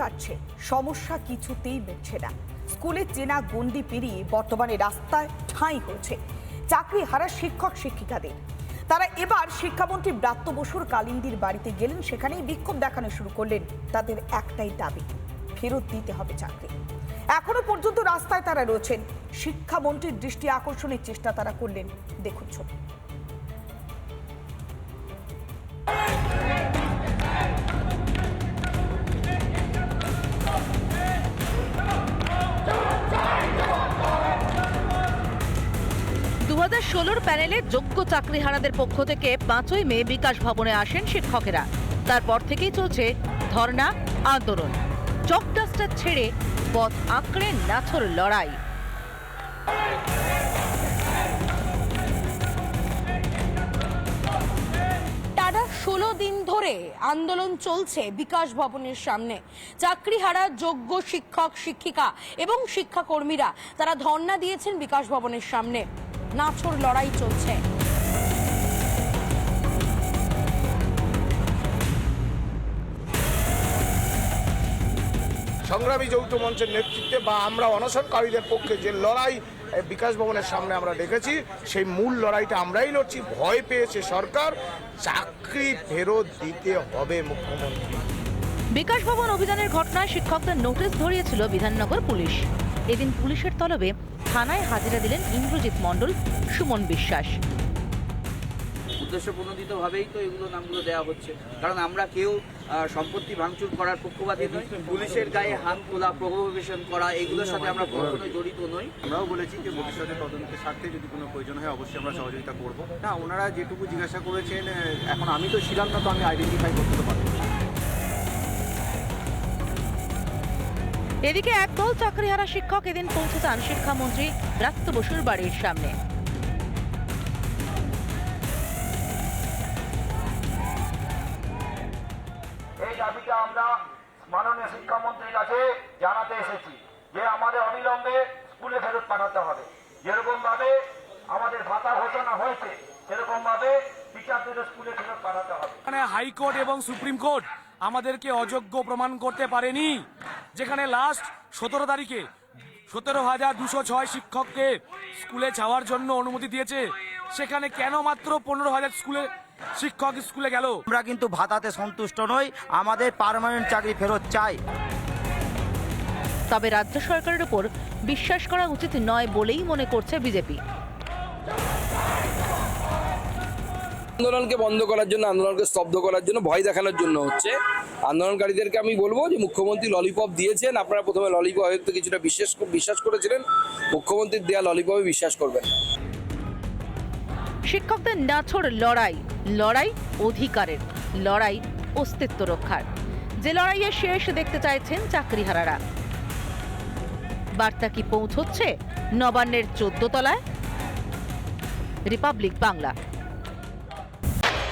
কাটছে। সমস্যা কিছুতেই মিটছে না। স্কুলে চেনা গন্ডি পেরিয়ে বর্তমানে রাস্তায় ঠাঁই হয়েছে। চাকরি হারা শিক্ষক, শিক্ষিকাদের। তারা এবার শিক্ষামন্ত্রী ব্রাত্য বসুর কালিন্দির বাড়িতে গেলেন। সেখানেই বিক্ষোভ দেখানো শুরু করলেন। তাদের একটাই দাবি, ফেরত দিতে হবে চাকরি। এখনও পর্যন্ত রাস্তায় তারা রয়েছেন। শিক্ষামন্ত্রীর দৃষ্টি আকর্ষণের চেষ্টা তারা করলেন। দেখুন ছবি। হাজার ষোলোর প্যানেলে যোগ্য চাকরিহারাদের পক্ষ থেকে পাঁচই মে বিকাশ ভবনে আসেন শিক্ষকেরা। তারপর থেকেই চলছে ধর্ণা, আন্দোলন। চক ডাস্টার ছেড়ে পথ আঁকড়ে নাছর লড়াই। ষোলো দিন ধরে আন্দোলন চলছে বিকাশ ভবনের সামনে। চাকরিহারা, যোগ্য শিক্ষক, শিক্ষিকা এবং শিক্ষাকর্মীরা তারা ধর্ণা দিয়েছেন বিকাশ ভবনের সামনে। নাছর লড়াই চলছে। সংগ্রামী যৌথ মঞ্চের নেতৃত্বে বা আমরা অনশনকারীদের পক্ষে যে লড়াই বিকাশ ভবনের সামনে আমরা দেখেছি সেই মূল লড়াইটা আমরাই লড়ছি। ভয় পেয়েছে সরকার চাকরি ফেরত দিতে হবে মুখ্যমন্ত্রী। বিকাশ ভবন অভিযানের ঘটনায় শিক্ষকদের নোটিশ ধরিয়েছিল বিধাননগর পুলিশ। এদিন পুলিশের তলবে থানায় হাজিরা দিলেন ইন্দ্রজিৎ মণ্ডল সুমন বিশ্বাস। উদ্দেশ্য প্রণোদিতভাবেই তো এগুলো নামগুলো দেওয়া হচ্ছে। কারণ আমরা কেউ সম্পত্তি ভাঙচুর করার পক্ষপাতী নই। পুলিশের গায়ে হাত তোলা প্রভোভেশন করা এগুলোর সাথে আমরা কখনো জড়িত নই। আমরাও বলেছি যে ভবিষ্যতে তদন্তের স্বার্থে যদি কোনো প্রয়োজন হয় অবশ্যই আমরা সহযোগিতা করব। না ওনারা যেটুকু জিজ্ঞাসা করেছেন এখন আমি তো ছিলাম না তো আমি আইডেন্টিফাই করতে পারব এদিকে একদল চাকরিহারা শিক্ষক এদিন পৌঁছে যান শিক্ষামন্ত্রী ব্রাত্য বসুর বাড়ির সামনে। এই দাবিটা আমরা মাননীয় শিক্ষামন্ত্রীর কাছে জানাতে এসেছি যে আমাদের অবিলম্বে স্কুলে ফেরত পাঠাতে হবে। যেরকম ভাবে আমাদের ভাতা ঘোষণা হয়েছে সেরকম ভাবে টিচারদের স্কুলে ফেরত পাঠাতে হবে। এখানে হাইকোর্ট এবং সুপ্রিম কোর্ট আমাদেরকে অযোগ্য প্রমাণ করতে পারেনি। যেখানে লাস্ট সতেরো তারিখে সতেরো হাজার দুশো ছয় শিক্ষককে স্কুলে যাওয়ার জন্য অনুমতি দিয়েছে। সেখানে কেন মাত্র পনেরো হাজার স্কুলে শিক্ষক স্কুলে গেল? আমরা কিন্তু ভাতাতে সন্তুষ্ট নই আমাদের পার্মানেন্ট চাকরি ফেরত চাই। তবে রাজ্য সরকারের উপর বিশ্বাস করা উচিত নয় বলেই মনে করছে বিজেপি। আন্দোলনকে বন্ধ করার জন্য, আন্দোলনকে স্তব্ধ করার জন্য, ভয় দেখানোর জন্য হচ্ছে। আন্দোলনকারীদেরকে আমি বলব যে, মুখ্যমন্ত্রী ললিপপ দিয়েছেন। আপনারা প্রথমে ললিপপ হয়তো কিছুটা বিশ্বাস বিশ্বাস করেছিলেন। মুখ্যমন্ত্রীর দেয়া ললিপপে বিশ্বাস করবেন। শিক্ষকদের নাছর লড়াই লড়াই অধিকারের, লড়াই অস্তিত্ব রক্ষার। যে লড়াইয়ে শেষ দেখতে চাইছেন চাকরিহারারা। বার্তা কি পৌঁছচ্ছে? নবান্নের চোদ্দ তলায়? রিপাবলিক বাংলা।